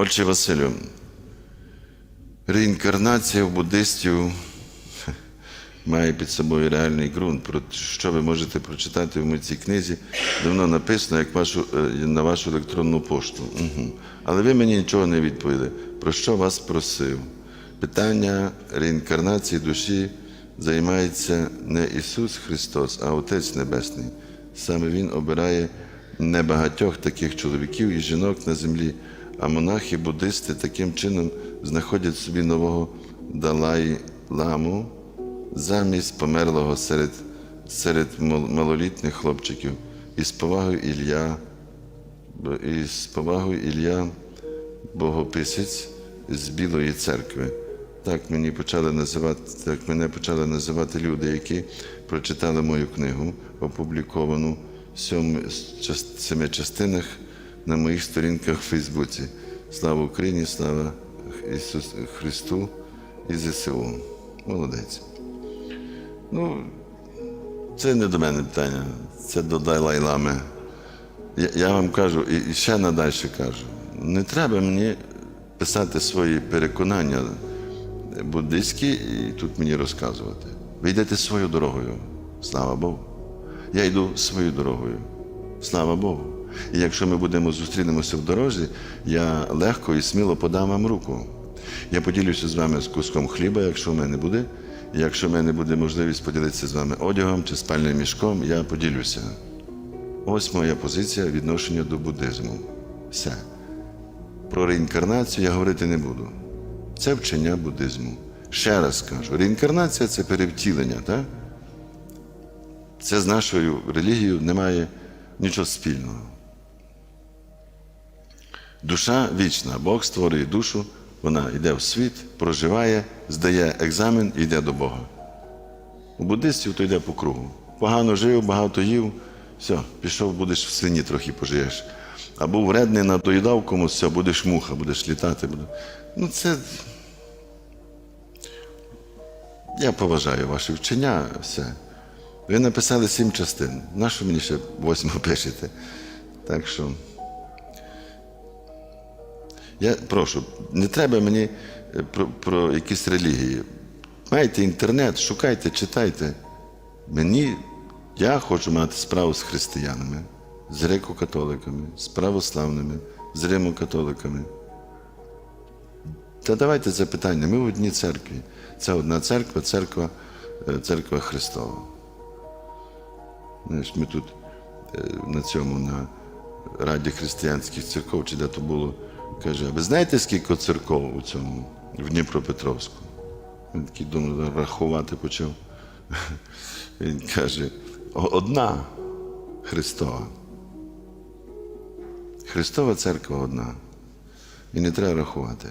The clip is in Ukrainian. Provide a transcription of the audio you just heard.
Отче Василю, реінкарнація в буддистів має під собою реальний ґрунт. Про що ви можете прочитати в цій книзі, давно написано як вашу, е, на вашу електронну пошту. Угу. Але ви мені нічого не відповіли. Про що вас просив? Питання реінкарнації душі займається не Ісус Христос, а Отець Небесний. Саме Він обирає небагатьох таких чоловіків і жінок на землі, а монахи, буддисти таким чином знаходять собі нового Далай Ламу замість померлого серед, серед мал- малолітніх хлопчиків. І з повагою Ілля, і з повагою Ілля Богописець з Білої церкви. Так мені почали називати, так мене почали називати люди, які прочитали мою книгу, опубліковану в семи частинах на моїх сторінках в Фейсбуці. Слава Україні, слава Ісусу Христу і ЗСУ. Молодець. Ну, це не до мене питання, це до Дайлай Лами. Я, я вам кажу, і, ще надальше кажу, не треба мені писати свої переконання буддистські і тут мені розказувати. Ви йдете своєю дорогою, слава Богу. Я йду своєю дорогою, слава Богу. І якщо ми будемо зустрінемося в дорозі, я легко і сміло подам вам руку. Я поділюся з вами з куском хліба, якщо в мене буде. І якщо в мене буде можливість поділитися з вами одягом чи спальним мішком, я поділюся. Ось моя позиція відношення до буддизму. Все. Про реінкарнацію я говорити не буду. Це вчення буддизму. Ще раз кажу: реінкарнація це перевтілення, так? Це з нашою релігією не має нічого спільного. Душа вічна. Бог створює душу, вона йде в світ, проживає, здає екзамен і йде до Бога. У буддистів то йде по кругу. Погано жив, багато їв, все, пішов, будеш в свині трохи пожиєш. А був вредний, надоїдав комусь, все, будеш муха, будеш літати. Ну, це. Я поважаю ваші вчення, все. Ви написали сім частин. Нащо мені ще восьму пишете? Так що. Я прошу, не треба мені е, про, про якісь релігії. Маєте інтернет, шукайте, читайте. Мені, я хочу мати справу з християнами, з греко-католиками, з православними, з римо-католиками. Та давайте запитання. Ми в одній церкві. Це одна церква, церква, е, церква Христова. Знаєш, ми тут е, на цьому, на Раді християнських церков, чи де то було, каже, а ви знаєте, скільки церков у цьому, в Дніпропетровську? Він такий думав, рахувати почав. Він каже, одна Христова. Христова церква одна. І не треба рахувати.